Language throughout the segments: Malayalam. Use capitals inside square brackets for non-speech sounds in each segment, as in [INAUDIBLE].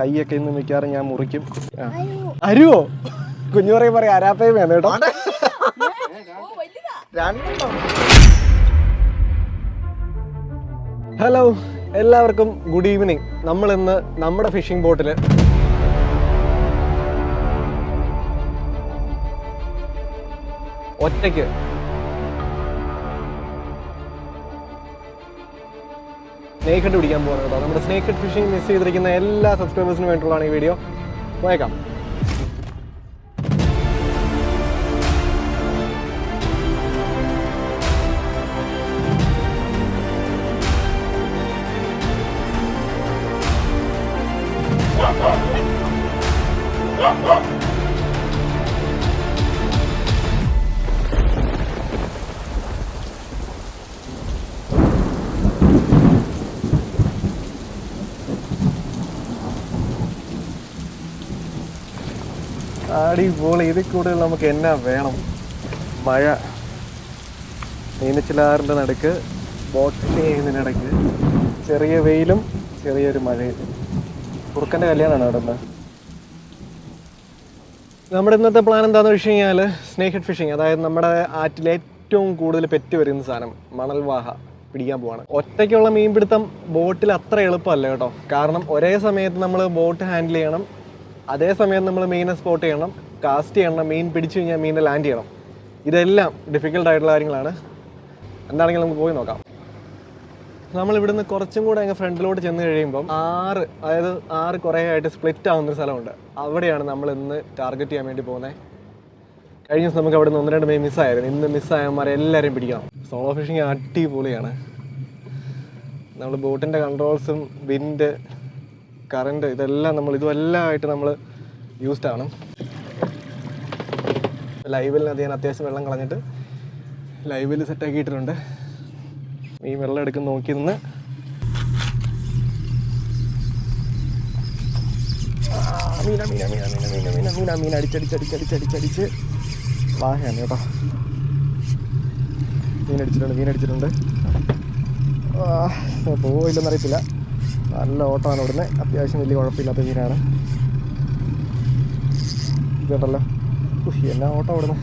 കൈയൊക്കെ ഇന്ന് മിക്കവാറും ഞാൻ മുറിക്കും. അരുവോ? കുഞ്ഞു പറയും പറയാം അരാപ്പയും വേണം കേട്ടോ. ഹലോ എല്ലാവർക്കും ഗുഡ് ഈവനിങ്. നമ്മൾ ഇന്ന് നമ്മുടെ ഫിഷിംഗ് ബോട്ടിൽ ഒറ്റയ്ക്ക് സ്നേക്ക് പിടിക്കാൻ പോകുന്നത് കേട്ടോ. നമ്മുടെ സ്നേക്ക് ഫിഷിംഗ് മിസ് ചെയ്തിരിക്കുന്ന എല്ലാ സബ്സ്ക്രൈബേഴ്സിനും വേണ്ടിയുള്ളതാണ് ഈ വീഡിയോ പോയേക്കാം അടിപൊളി. ഇതിൽ കൂടുതൽ നമുക്ക് എന്നാ വേണം? മഴ. മീനച്ചിലാറിന്റെ നടുക്ക് ബോട്ടിംഗ് ചെയ്യുന്നതിനിടയ്ക്ക് ചെറിയ വെയിലും ചെറിയൊരു മഴയും. കുറുക്കന്റെ കല്യാണമാണ് അവിടെ നമ്മുടെ ഇന്നത്തെ പ്ലാൻ എന്താണെന്ന് വെച്ച് കഴിഞ്ഞാൽ സ്നേക്ക് ഫിഷിങ് അതായത് നമ്മുടെ ആറ്റിൽ ഏറ്റവും കൂടുതൽ പെറ്റ് വരുന്ന സാധനം മണൽവാഹ പിടിക്കാൻ പോവാണ്. ഒറ്റയ്ക്കുള്ള മീൻപിടുത്തം ബോട്ടിൽ അത്ര എളുപ്പമല്ല കേട്ടോ. കാരണം ഒരേ സമയത്ത് നമ്മൾ ബോട്ട് ഹാൻഡിൽ ചെയ്യണം അതേ സമയം നമ്മൾ മീനെ സ്പോട്ട് ചെയ്യണം കാസ്റ്റ് ചെയ്യണം മീൻ പിടിച്ചു കഴിഞ്ഞാൽ മീനെ ലാൻഡ് ചെയ്യണം. ഇതെല്ലാം ഡിഫിക്കൽട്ട് ആയിട്ടുള്ള കാര്യങ്ങളാണ്. എന്താണെങ്കിലും നമുക്ക് പോയി നോക്കാം. നമ്മൾ ഇവിടുന്ന് കുറച്ചും കൂടെ അങ്ങ് ഫ്രണ്ടിലോട്ട് ചെന്ന് കഴിയുമ്പം ആറ് അതായത് ആറ് കുറേ ആയിട്ട് സ്പ്ലിറ്റ് ആവുന്ന ഒരു സ്ഥലമുണ്ട്. അവിടെയാണ് നമ്മൾ ഇന്ന് ടാർഗറ്റ് ചെയ്യാൻ വേണ്ടി പോകുന്നത് കഴിഞ്ഞ ദിവസം നമുക്ക് അവിടെ നിന്ന് ഒന്ന് രണ്ട് മീൻ മിസ്സായിരുന്നു ഇന്ന് മിസ്സായമാരെ എല്ലാവരും പിടിക്കണം. സോളോ ഫിഷിങ് അടിപൊളിയാണ്. നമ്മൾ ബോട്ടിന്റെ കൺട്രോൾസും വിൻഡ് കറണ്ട് ഇതെല്ലാം നമ്മൾ ഇതെല്ലാം ആയിട്ട് നമ്മൾ യൂസ്ഡ് ആണ് ലൈവിലിനകത്ത് ഞാൻ അത്യാവശ്യം വെള്ളം കളഞ്ഞിട്ട് ലൈവിൽ സെറ്റാക്കിയിട്ടിട്ടുണ്ട് ഈ വെള്ളം എടുക്കുന്ന നോക്കി നിന്ന്. മീന മീന മീന മീന മീന മീന മീന മീന അടിച്ചടിച്ചടിച്ചടിച്ചടിച്ചടിച്ച് വാഹയാണ് കേട്ടോ. മീനടിച്ചിട്ടുണ്ട് മീനടിച്ചിട്ടുണ്ട് മീൻ അടിച്ചിട്ടുണ്ട്. പോയില്ലെന്ന് അറിയത്തില്ല നല്ല ഓട്ടമാണ് ഇവിടുന്ന്. അത്യാവശ്യം വലിയ കുഴപ്പമില്ലാത്ത മീനാണ്. ഇതുണ്ടല്ലോ. ഉഹ്, എന്നാ ഓട്ടം ഇവിടുന്ന്?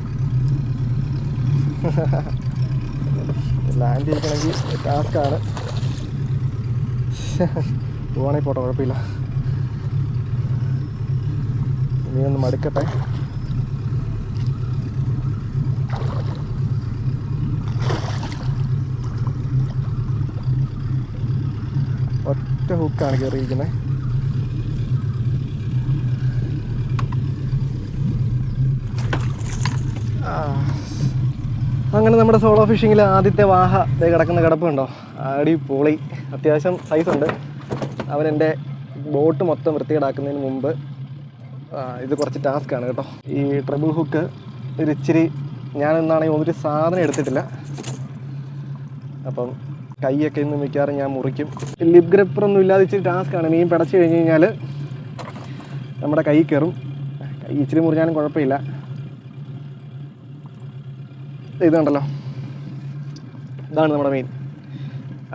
[LAUGHS] ലാൻഡ് ചെയ്യിക്കണമെങ്കിൽ ടാസ്ക്കാണ് [LAUGHS] പോവാണെങ്കിൽ പോട്ടെ മീനൊന്ന് മടുക്കട്ടെ. ഒറ്റ ഹുക്കാണ് കയറിയിരിക്കുന്നത് അങ്ങനെ നമ്മുടെ സോളോ ഫിഷിങ്ങിൽ ആദ്യത്തെ വാഹ ദേ കിടക്കുന്ന കിടപ്പുണ്ടോ അടിപൊളി. അത്യാവശ്യം സൈസ് അവൻ എന്റെ ബോട്ട് മൊത്തം വൃത്തികേടാക്കുന്നതിന് മുമ്പ് ഇത് കുറച്ച് ടാസ്ക്കാണ് കേട്ടോ. ഈ ട്രിബിൾ ഹുക്ക് ഒരു ഇച്ചിരി ഞാൻ ഇന്നാണെങ്കിൽ ഒരു സാധനം എടുത്തിട്ടില്ല. അപ്പം കൈയൊക്കെ ഇന്ന് മിക്കവാറും ഞാൻ മുറിക്കും. ലിപ് ഗ്രിപ്പറൊന്നും ടാസ്ക് ടാസ്ക്കാണ് മീൻ പിടച്ച് കഴിഞ്ഞ് കഴിഞ്ഞാൽ നമ്മുടെ കൈ കയറും. കൈ ഇച്ചിരി മുറിഞ്ഞാലും കുഴപ്പമില്ല. ഇതുണ്ടല്ലോ ഇതാണ് നമ്മുടെ മീൻ.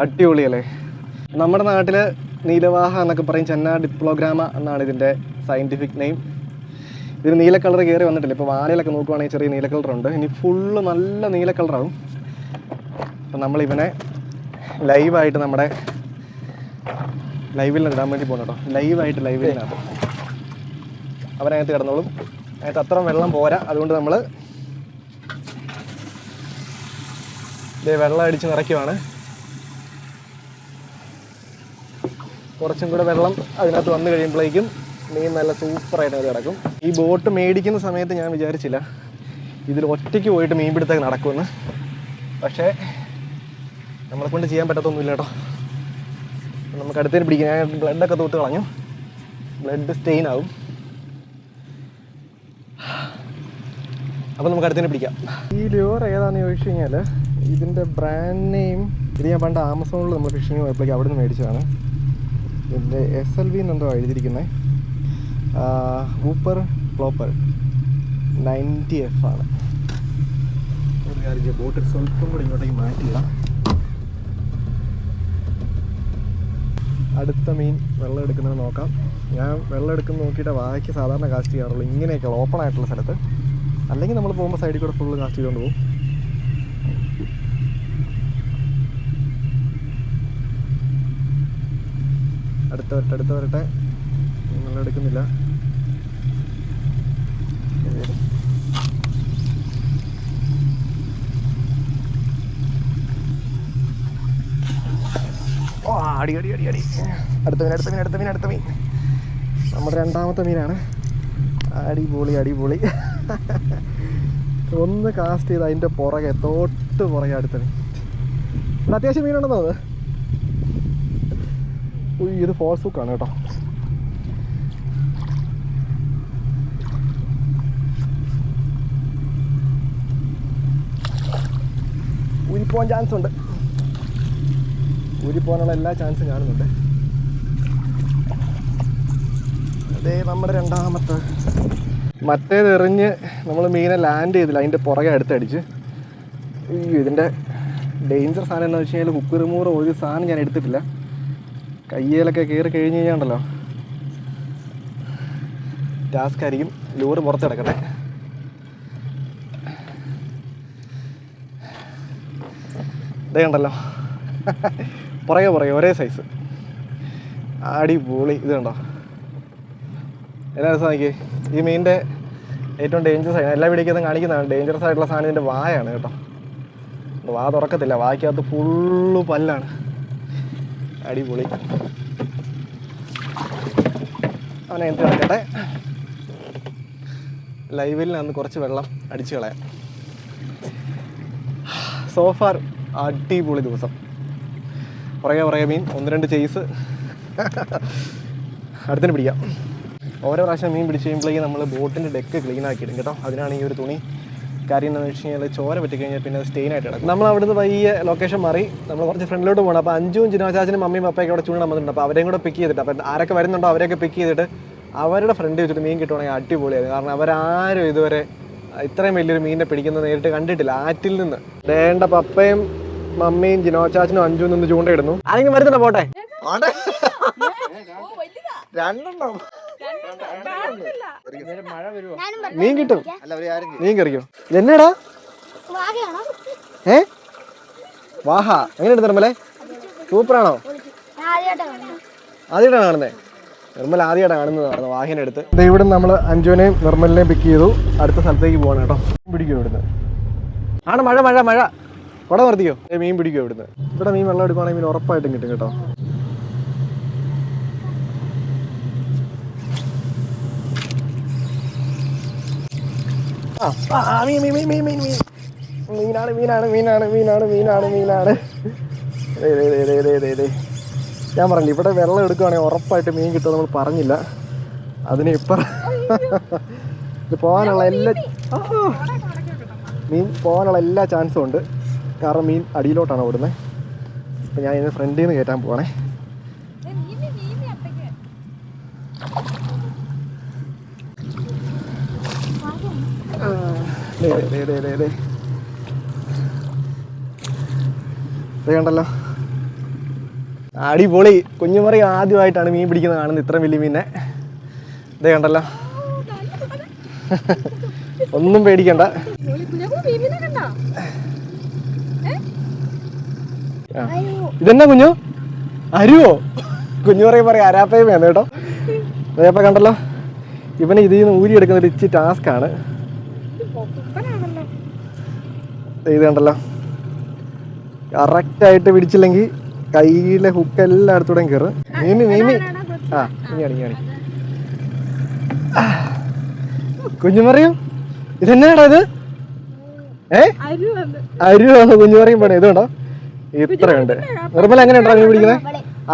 അടിപൊളിയല്ലേ നമ്മുടെ നാട്ടിൽ നീലവാഹ എന്നൊക്കെ പറയും ചെന്ന ഡിപ്ലോഗ്രാമ എന്നാണ് ഇതിന്റെ സയന്റിഫിക് നെയിം ഇതിന് നീല കളർ കയറി വന്നിട്ടില്ല. ഇപ്പോൾ വാലയിലൊക്കെ നോക്കുവാണെങ്കിൽ ചെറിയ നീല കളറുണ്ട് ഇനി ഫുള്ള് നല്ല നീല കളറാവും. അപ്പം നമ്മളിവനെ ലൈവായിട്ട് നമ്മുടെ ലൈവിൽ ഇടാൻ വേണ്ടി പോകണം കേട്ടോ. ലൈവായിട്ട് ലൈവിലിനകത്ത് അവനകത്ത് കിടന്നോളും. അതിനകത്ത് അത്ര വെള്ളം പോരാ. അതുകൊണ്ട് നമ്മൾ ഇതേ വെള്ളം അടിച്ച് നിറയ്ക്കുവാണ്. കുറച്ചും കൂടെ വെള്ളം അതിനകത്ത് വന്നു കഴിയുമ്പോഴേക്കും മീൻ നല്ല സൂപ്പറായിട്ട് അത് കിടക്കും. ഈ ബോട്ട് മേടിക്കുന്ന സമയത്ത് ഞാൻ വിചാരിച്ചില്ല ഇതിൽ ഒറ്റയ്ക്ക് പോയിട്ട് മീൻ പിടുത്തം നടക്കുമെന്ന്. പക്ഷേ നമ്മളെ കൊണ്ട് ചെയ്യാൻ പറ്റത്തൊന്നുമില്ല കേട്ടോ. നമുക്ക് അടുത്തേന് പിടിക്കാം. ഞാൻ ബ്ലഡൊക്കെ തൂത്ത് കളഞ്ഞു. ബ്ലഡ് സ്റ്റെയിൻ ആവും. അപ്പോൾ നമുക്ക് അടുത്തേന് പിടിക്കാം. ഈ ലിയോർ ഏതാണെന്ന് ചോദിച്ചു കഴിഞ്ഞാൽ ഇതിന്റെ ബ്രാൻഡ് നെയിം ഇത് ഞാൻ പണ്ട് ആമസോണിൽ നമ്മൾ ഫിഷിങ് പോയപ്പോഴേക്ക് അവിടെ നിന്ന് മേടിച്ചതാണ് ഇതിന്റെ എസ് എൽ വി എന്നെന്തോ എഴുതിയിരിക്കുന്നത് ഊപ്പർ ക്ലോപ്പർ നയന്റി എഫ് ആണ്. ബോട്ട് സ്വല്പം കൂടി ഇങ്ങോട്ടേക്ക് മാറ്റിയിടാം അടുത്ത മീൻ വെള്ളം എടുക്കുന്നത് നോക്കാം. ഞാൻ വെള്ളം എടുക്കുന്ന നോക്കിയിട്ട് വായ്ക്ക് സാധാരണ കാസ്റ്റ് ചെയ്യാറുള്ളൂ. ഇങ്ങനെയൊക്കെ ഓപ്പൺ ആയിട്ടുള്ള സ്ഥലത്ത്. അല്ലെങ്കിൽ നമ്മൾ പോകുമ്പോൾ സൈഡിൽ കൂടെ ഫുള്ള് കാസ്റ്റ് ചെയ്തുകൊണ്ട് പോകും. അടുത്ത വരട്ടെ അടുത്ത വരട്ടെ. വെള്ളം എടുക്കുന്നില്ല അടി അടി അടി അടി. അടുത്ത മീൻ അടുത്ത മീൻ അടുത്ത മീൻ അടുത്ത മീൻ. നമ്മുടെ രണ്ടാമത്തെ മീനാണ്. അടിപൊളി അടിപൊളി. ഒന്ന് കാസ്റ്റ് ചെയ്ത് അതിന്റെ പുറകെ തൊട്ട് പുറകെ അടുത്ത മീൻ. ഇവിടെ അത്യാവശ്യം മീനുണ്ടെന്നോ അത്? ഉയ്യ്, ഇത് ഫോൾസ് ഹുക്കാണ് കേട്ടോ. ഉരിപ്പോൻ ചാൻസ് ഉണ്ട്. ഊരിപ്പോകാനുള്ള എല്ലാ ചാൻസും കാണുന്നുണ്ട്. അതേ നമ്മുടെ രണ്ടാമത്തെ. മറ്റേത് എറിഞ്ഞ് നമ്മൾ മീനെ ലാൻഡ് ചെയ്തില്ല. അതിന്റെ പുറകെ അടുത്തടിച്ച്. അയ്യോ ഇതിന്റെ ഡേഞ്ചർ സാധനം എന്ന് വെച്ച് കഴിഞ്ഞാൽ കുക്ക് ഒരു സാധനം ഞാൻ എടുത്തിട്ടില്ല. കയ്യിലൊക്കെ കയറി കഴിഞ്ഞ് കഴിഞ്ഞാണ്ടല്ലോ. ടാസ്ക് ആയിരിക്കും. ലൂറ് പുറത്ത് കിടക്കട്ടെ ഇതേ കണ്ടല്ലോ. [LAUGHS] പുറകെ പുറകെ ഒരേ സൈസ് അടിപൊളി. ഇത് കണ്ടോ? എല്ലാ രസം നോക്കി ഈ മീനിന്റെ ഏറ്റവും ഡേഞ്ചറസ് ആയി. എല്ലാ വീടിക്കകത്തും കാണിക്കുന്നതാണ് ഡേഞ്ചറസ് ആയിട്ടുള്ള സാധനം ഇതിന്റെ വായാണ് കേട്ടോ. വാ തുറക്കത്തില്ല. വായ്ക്കകത്ത് ഫുള്ള് പല്ലാണ്. അടിപൊളി. അവനെ എന്ത് കിടക്കട്ടെ ലൈവിൽ നിന്ന് കുറച്ച് വെള്ളം അടിച്ചു കളയാം. സോഫാർ അടിപൊളി ദിവസം. പുറകെ പുറകെ മീൻ ഒന്ന് രണ്ട് ചെയ്സ് അടുത്തിന് പിടിക്കാം. ഓരോ പ്രാവശ്യം മീൻ പിടിച്ച് കഴിയുമ്പോഴേക്കും നമ്മൾ ബോട്ടിന്റെ ഡെക്ക് ക്ലീൻ ആക്കിയിടും കേട്ടോ. അതിനാണ് ഈ ഒരു തുണി. കാര്യം എന്താണെന്ന് വെച്ച് കഴിഞ്ഞാൽ ചോര പറ്റിക്കഴിഞ്ഞാൽ പിന്നെ സ്റ്റെയിൻ ആയിട്ട് കിടക്കും. നമ്മൾ അവിടുന്ന് വയ്യ ലൊക്കേഷൻ മാറി നമ്മൾ കുറച്ച് ഫ്രണ്ടിലോട്ട് പോകണം അപ്പോൾ അഞ്ചും ജിനോചാച്ചനും മമ്മിയും പപ്പയൊക്കെ അവിടെ ചൂണ്ടാൻ വന്നിട്ടുണ്ട്. അപ്പോൾ അവരെയും കൂടെ പിക്ക് ചെയ്തിട്ട് അപ്പോൾ ആരൊക്കെ വരുന്നുണ്ടോ അവരെയൊക്കെ പിക്ക് ചെയ്തിട്ട് അവരുടെ ഫ്രണ്ട് വെച്ചിട്ട് മീൻ കിട്ടുവാണെങ്കിൽ അടിപൊളിയായിരുന്നു. കാരണം അവരാരും ഇതുവരെ ഇത്രയും വലിയൊരു മീനിനെ പിടിക്കുന്നത് നേരിട്ട് കണ്ടിട്ടില്ല. ആറ്റിൽ നിന്ന്. വേണ്ട പപ്പയും മമ്മിയും ജിനോചാച്ചനും അഞ്ചും നിന്ന് ചൂണ്ടയിടുന്നു. ആരെങ്കിലും വരുന്നുണ്ടോ? പോട്ടെ. [LAUGHS] രണ്ടെണ്ണം. മീൻ കിട്ടും. മീൻ കറിക്കോ. എന്നാടാ? ഏ? വാഹ. എങ്ങനെയുണ്ട് നിർമ്മലെ? സൂപ്പറാണോ? ആദ്യമായിട്ടാണ് കാണുന്നേ. നിർമ്മൽ ആദ്യമായിട്ടാണ് കാണുന്നതാണ് വാഹിന്റെ അടുത്ത് ഇവിടെ നമ്മൾ അഞ്ജുവിനെയും നിർമ്മലിനെയും പിക്ക് ചെയ്തു. അടുത്ത സ്ഥലത്തേക്ക് പോവാണ് കേട്ടോ. പിടിക്കും ഇവിടുന്ന്. ആണ് മഴ മഴ മഴ. കുട നിർത്തിക്കോ? മീൻ പിടിക്കോ ഇവിടുന്ന്? ഇവിടെ മീൻ വെള്ളം എടുക്കുവാണെങ്കിൽ മീൻ ഉറപ്പായിട്ടും കിട്ടും കേട്ടോ. മീൻ മീൻ മീൻ മീൻ മീൻ മീനാണ് മീനാണ് മീനാണ് മീനാണ് മീനാണ്. ഞാൻ പറഞ്ഞില്ല ഇവിടെ വെള്ളം എടുക്കുവാണെങ്കിൽ ഉറപ്പായിട്ട് മീൻ കിട്ടും നമ്മൾ പറഞ്ഞില്ല. അതിന് ഇപ്പം പോകാനുള്ള എല്ലാ മീൻ പോകാനുള്ള എല്ലാ ചാൻസും ഉണ്ട്. കാരണം മീൻ അടിയിലോട്ടാണ് ഓടുന്നത് അപ്പം ഞാൻ ഇതിന് ഫ്രണ്ടിൽ നിന്ന് കയറ്റാൻ പോവാണേ കണ്ടല്ലോ. അടിപൊളി. കുഞ്ഞുമറി ആദ്യമായിട്ടാണ് മീൻ പിടിക്കുന്നത് കാണുന്നത് ഇത്ര വലിയ മീനെ ഇതേ കണ്ടല്ലോ. [LAUGHS] ഒന്നും പേടിക്കണ്ട ആ. ഇതെന്നാ കുഞ്ഞു? അരുവോ? കുഞ്ഞു പറയും പറയാം അരാപ്പയും വേണം കേട്ടോ. അതേപ്പ കണ്ടല്ലോ. ഇവന് ഇതിൽ നിന്ന് ഊരിയെടുക്കുന്ന ഒരു ഇച്ചി ടാസ്ക് ആണ് ഇത് കണ്ടല്ലോ. കറക്റ്റായിട്ട് പിടിച്ചില്ലെങ്കിൽ കയ്യിലെ ഹുക്ക് എല്ലായിടത്തൂടെയും കയറും നീമി നീമി ആ ഇങ്ങാണി കുഞ്ഞു കുഞ്ഞുമറിയും ഇതെന്നാടാ ഇത്? ഏ? അരുവാണ് കുഞ്ഞുമറിയും പണി ഇതുണ്ടോ ഇത്രയുണ്ട്. നിർമ്മല എങ്ങനെയുണ്ടോ മീൻ പിടിക്കുന്നത്?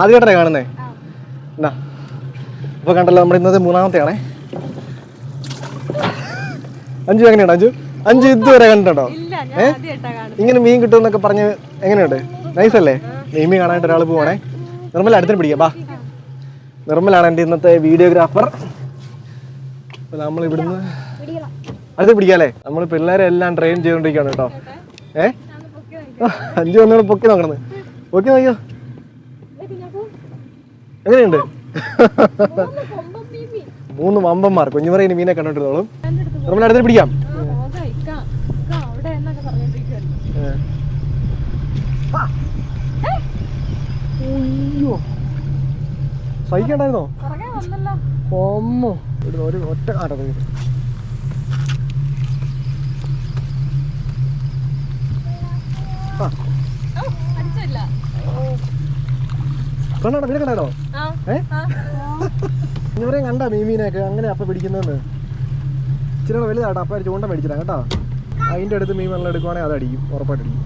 ആദ്യമായിട്ടാണ് കാണുന്നേ? എന്നാ ഇപ്പൊ കണ്ടല്ലോ നമ്മുടെ ഇന്നത്തെ മൂന്നാമത്തെ ആണേ അഞ്ചു എങ്ങനെയുണ്ട് അഞ്ചു? അഞ്ചു ഇതുവരെ കണ്ടിട്ടുണ്ടോ? ഏ? ഇങ്ങനെ മീൻ കിട്ടും എന്നൊക്കെ പറഞ്ഞ് എങ്ങനെയുണ്ട്? നൈസല്ലേ? നെയ്മി കാണാനായിട്ട് ഒരാൾ പോവാണേ. നിർമ്മല അടുത്തിന് പിടിക്കാം. ബാ നിർമ്മലാണ് എന്റെ ഇന്നത്തെ വീഡിയോഗ്രാഫർ. അപ്പോൾ നമ്മൾ ഇവിടുന്ന് അടുത്ത് പിടിക്കാല്ലേ നമ്മൾ പിള്ളേരെ എല്ലാം ട്രെയിൻ ചെയ്തുകൊണ്ടിരിക്കുകയാണ് കേട്ടോ. ഏ? [LAUGHS] അഞ്ചു വന്നോട് പൊക്കി നോക്കണത് പൊക്കി നോക്കിയോ? എങ്ങനെയുണ്ട്? മൂന്ന് വമ്പന്മാർ. കുഞ്ഞുമറയിന് മീനെ കണ്ടോണ്ടിരുന്നോളും നമ്മൾ അടുത്ത് പിടിക്കാം. സഹിക്കണ്ടായിരുന്നോ? ഒറ്റ ആട്ടോ കണ്ടോ മീനെ കണ്ടായിരുന്നോ ആ ഏ? ആ. ഇവരെയും കണ്ട മീമീനൊക്കെ അങ്ങനെ അപ്പ പിടിക്കുന്നതെന്ന്. ഇച്ചിരി വലുതാട്ടോ അപ്പൊ ചൂണ്ട മേടിച്ചിടാം കേട്ടോ. അതിന്റെ അടുത്ത് മീൻ വെള്ളം എടുക്കുവാണെങ്കിൽ അതടിക്കും അടിക്കും ഉറപ്പായിട്ട് അടിക്കും.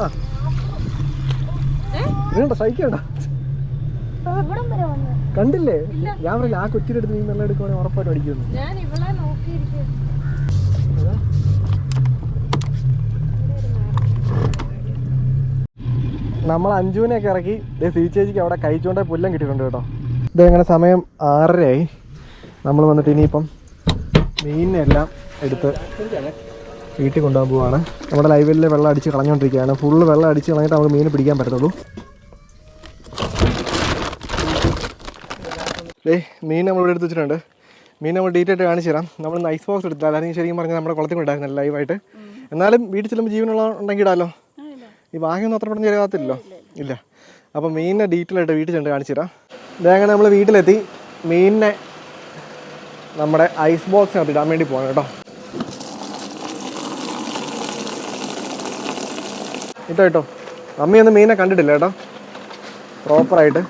ആ, സഹിക്കണ്ട? കണ്ടില്ലേ? ഞാൻ പറഞ്ഞില്ല ആ കൊച്ചിയുടെ അടുത്ത് മീൻ വെള്ളം എടുക്കുവാണെങ്കിൽ ഉറപ്പായിട്ട് അടിക്കുന്നു ഞാൻ ഇവളെ നോക്കിയിരിക്കും അതാ. നമ്മൾ അഞ്ജുവിനെയൊക്കെ ഇറക്കി. ദേ സീ ചേച്ചിക്ക് അവിടെ കഴിച്ചുകൊണ്ടേ പുല്ലം കിട്ടിയിട്ടുണ്ട് കേട്ടോ. ഇത് അങ്ങനെ സമയം ആറരയായി. നമ്മൾ വന്നിട്ട് ഇനിയിപ്പം മീനിനെല്ലാം എടുത്ത് വീട്ടിൽ കൊണ്ടുപോകാൻ പോവാണ്. നമ്മുടെ ലൈവലിലെ വെള്ളം അടിച്ച് കളഞ്ഞുകൊണ്ടിരിക്കുകയാണ്. ഫുള്ള് വെള്ളം അടിച്ച് കളഞ്ഞിട്ട് നമുക്ക് മീൻ പിടിക്കാൻ പറ്റത്തുള്ളൂ. ഏ മീൻ നമ്മൾ ഇവിടെ എടുത്ത് വെച്ചിട്ടുണ്ട്. മീൻ നമ്മൾ ഡീറ്റായിട്ട് ആയിട്ട് കാണിച്ചു തരാം. നമ്മൾ നൈസ് ഐസ് ബോക്സ് എടുത്താൽ അല്ലെങ്കിൽ ശരിക്കും പറഞ്ഞാൽ നമ്മുടെ കുളത്തിൽ ഉണ്ടായിരുന്നില്ല ലൈവായിട്ട് എന്നാലും വീട്ടിൽ ചെല്ലുമ്പോൾ ജീവനുള്ള ഉണ്ടെങ്കിൽ ഇടാലോ? ഈ വാങ്ങൊന്നും അത്ര പെട്ടെന്ന് ചെലവാകത്തില്ലല്ലോ? ഇല്ല. അപ്പോൾ മീനിനെ ഡീറ്റെയിൽ ആയിട്ട് വീട്ടിൽ ചെന്ന് കാണിച്ചു തരാം. അങ്ങനെ നമ്മൾ വീട്ടിലെത്തി. മീനിനെ നമ്മുടെ ഐസ് ബോക്സിനകത്ത് ഇടാൻ വേണ്ടി പോകണം കേട്ടോ. ഇട്ടോ കേട്ടോ അമ്മയൊന്നും മീനെ കണ്ടിട്ടില്ല കേട്ടോ. പ്രോപ്പറായിട്ട്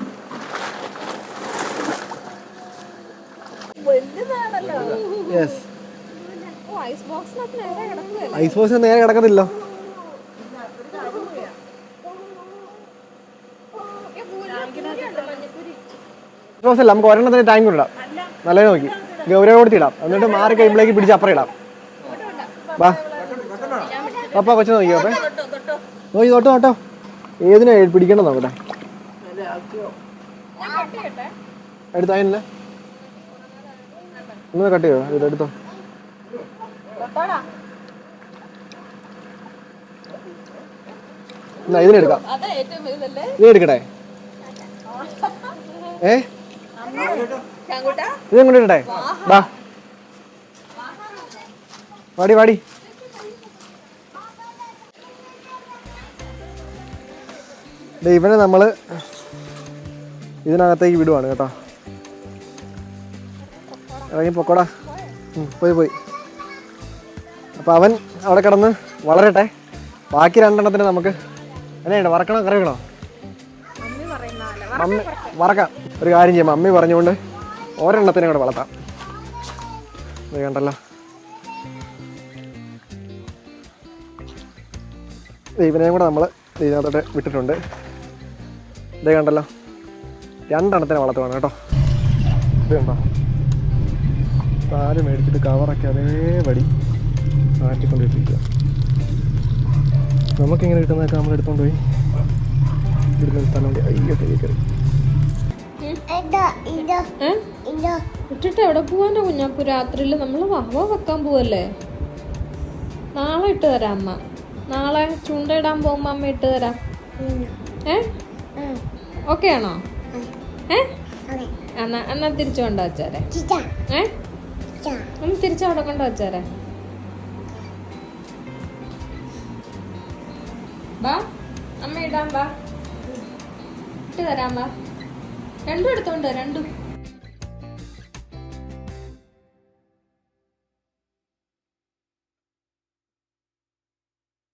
യെസ് ഓ ഐസ് ബോക്സിനകത്ത് നേരെ കിടക്കുകയല്ലേ ഐസ് ബോക്സിന് നേരെ കിടക്കത്തില്ലോ. ഐസ് ബോക്സ് അല്ല നമുക്ക് ഒരെണ്ണത്തിന് ടാങ്ക് ഇടാം. നല്ല നോക്കി. ഗൗരവ കൊടുത്തിടാം എന്നിട്ട് മാറി കഴിയുമ്പോഴേക്ക് പിടിച്ച് അപ്പുറം ഇടാം. വാ. അപ്പ കൊച്ചു നോക്കി അപ്പേ നോക്കി തൊട്ടോ തൊട്ടോ. ഏതിനാ പിടിക്കണം നോക്കട്ടെ എടുത്തോ ഒന്ന് കട്ട് ചെയ്യോ ഇത് എടുത്തോ എന്നാ ഇതിനെടുക്കാം അതാ ഏറ്റവും വലുതല്ലേ? ഇത് എടുക്കട്ടെ? ഏ? വാ വാടി വാടി. ഇവനെ നമ്മൾ ഇതിനകത്തേക്ക് വിടുവാണ് കേട്ടോ. ഇറങ്ങി പൊക്കോടാ. പോയി പോയി. അപ്പോൾ അവൻ അവിടെ കിടന്ന് വളരട്ടെ. ബാക്കി രണ്ടെണ്ണത്തിന് നമുക്ക് എങ്ങനെയുണ്ട് വറക്കണോ കറിയണോ മമ്മി വറക്കാം. ഒരു കാര്യം ചെയ്യാം. മമ്മി പറഞ്ഞുകൊണ്ട് ഒരെണ്ണത്തിനെ കൂടെ വളർത്താം. ഇത് കണ്ടല്ലോ. ഇവനെയും കൂടെ നമ്മൾ ഇതിനകത്തോട്ട് വിട്ടിട്ടുണ്ട്. ഇതേ കണ്ടല്ലോ. രണ്ടെണ്ണത്തിനെ വളർത്തുവാണ് കേട്ടോ. ഇത് കണ്ടോ? താൽ മേടിച്ചിട്ട് കവറൊക്കെ അതേപടി മാറ്റിക്കൊണ്ടിട്ടിരിക്കുക നമുക്കിങ്ങനെ കിട്ടുന്നതൊക്കെ നമ്മൾ എടുത്തോണ്ട് പോയി? ഇവിടുന്ന് സ്ഥലം ഉണ്ട്. അയ്യോ കയറി. ഇതാ ഇതാ ഇതാ. ഇട്ടിട്ട് എവിടെ പോവാന്റെ കുഞ്ഞാപ്പു? രാത്രിയിൽ നമ്മൾ വഹവ വെക്കാൻ പോവല്ലേ? നാളെ ഇട്ട് തരാം അമ്മ. നാളെ ചൂണ്ടയിടാൻ പോകുമ്പോൾ അമ്മ ഇട്ട് തരാം. ഏ? ഓക്കെ ആണോ? ഏ? എന്നാ എന്നാ തിരിച്ചു കൊണ്ടുവച്ചാരേ ചിച്ച ഏ? ചിച്ച ഒന്ന് തിരിച്ചു കൊണ്ടുവച്ചാരേ കൊണ്ട് വച്ചാരെ ഇടാൻ വാ. ഇട്ട് തരാൻ വാ. രണ്ടും എടുത്തോണ്ട് രണ്ടും.